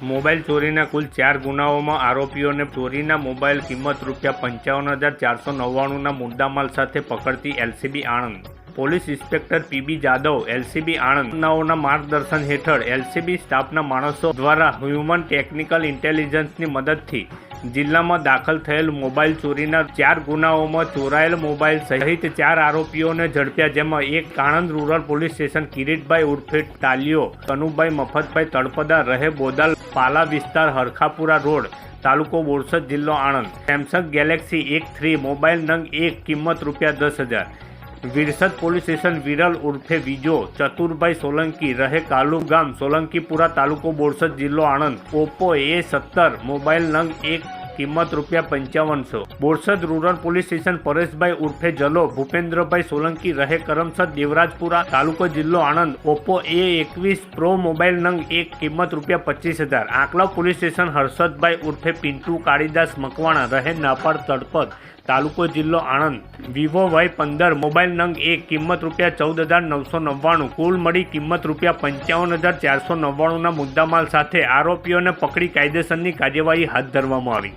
Mobile ચોરીના કુલ ચાર ગુનાઓમાં આરોપીઓને ચોરીના મોબાઈલ કિંમત રૂપિયા પંચાવન હજાર ચારસો નવ્વાણુંના મુદ્દામાલ સાથે પકડતી LCB Anand. Police inspector PB Jadav, LCB Anand ગુનાઓના માર્ગદર્શન હેઠળ એલસીબી સ્ટાફના માણસો દ્વારા હ્યુમન ટેકનિકલ ઇન્ટેલિજન્સની મદદથી જિલ્લામાં દાખલ થયેલ મોબાઈલ ચોરીના ચાર ગુનાઓમાં ચોરાયેલ મોબાઈલ સહિત ચાર આરોપીઓને ઝડપ્યા, જેમાં એક Anand rural police station Kiritbhai ઉર્ફે ટાલિયો કનુભાઈ મફતભાઈ તળપદા, રહે બોદાલ, પાલા વિસ્તાર, હરખાપુરા રોડ, તાલુકો બોરસદ જિલ્લો આણંદ. સેમસંગ ગેલેક્સી એક થ્રી, મોબાઈલ નંગ એક, કિંમત રૂપિયા દસ હજાર. વિરસદ પોલીસ સ્ટેશન વિરલ ઉર્ફે વિજો ચતુરભાઈ સોલંકી રહે કાલુ ગામ. સોલંકીપુરા તાલુકો બોરસદ જિલ્લો આણંદ. ઓપ્પો એ સત્તર, મોબાઈલ નંગ એક, કિંમત રૂપિયા પંચાવનસો. Borsad rural police station Pareshbhai ઉર્ફે જલો. ભૂપેન્દ્રભાઈ સોલંકી રહે કરમસદ દેવરાજપુરા તાલુકો જિલ્લો આણંદ. ઓપ્પો એ એકવીસ, પ્રો મોબાઈલ નંગ એક, કિંમત રૂપિયા પચીસ હજાર. આંકલાવ પોલીસ સ્ટેશન હર્ષદભાઈ ઉર્ફે પિન્ટુ કાળીદાસ મકવાણા રહે નાપાડ તળપદ. તાલુકો જિલ્લો આણંદ. વિવો વાય પંદર, મોબાઈલ નંગ એક, કિંમત રૂપિયા ચૌદ હજાર નવસો નવ્વાણું. કુલ મળી કિંમત રૂપિયા પંચાવન હજાર ચારસો નવ્વાણુંના મુદ્દામાલ સાથે આરોપીઓને પકડી કાયદેસરની કાર્યવાહી હાથ ધરવામાં આવી.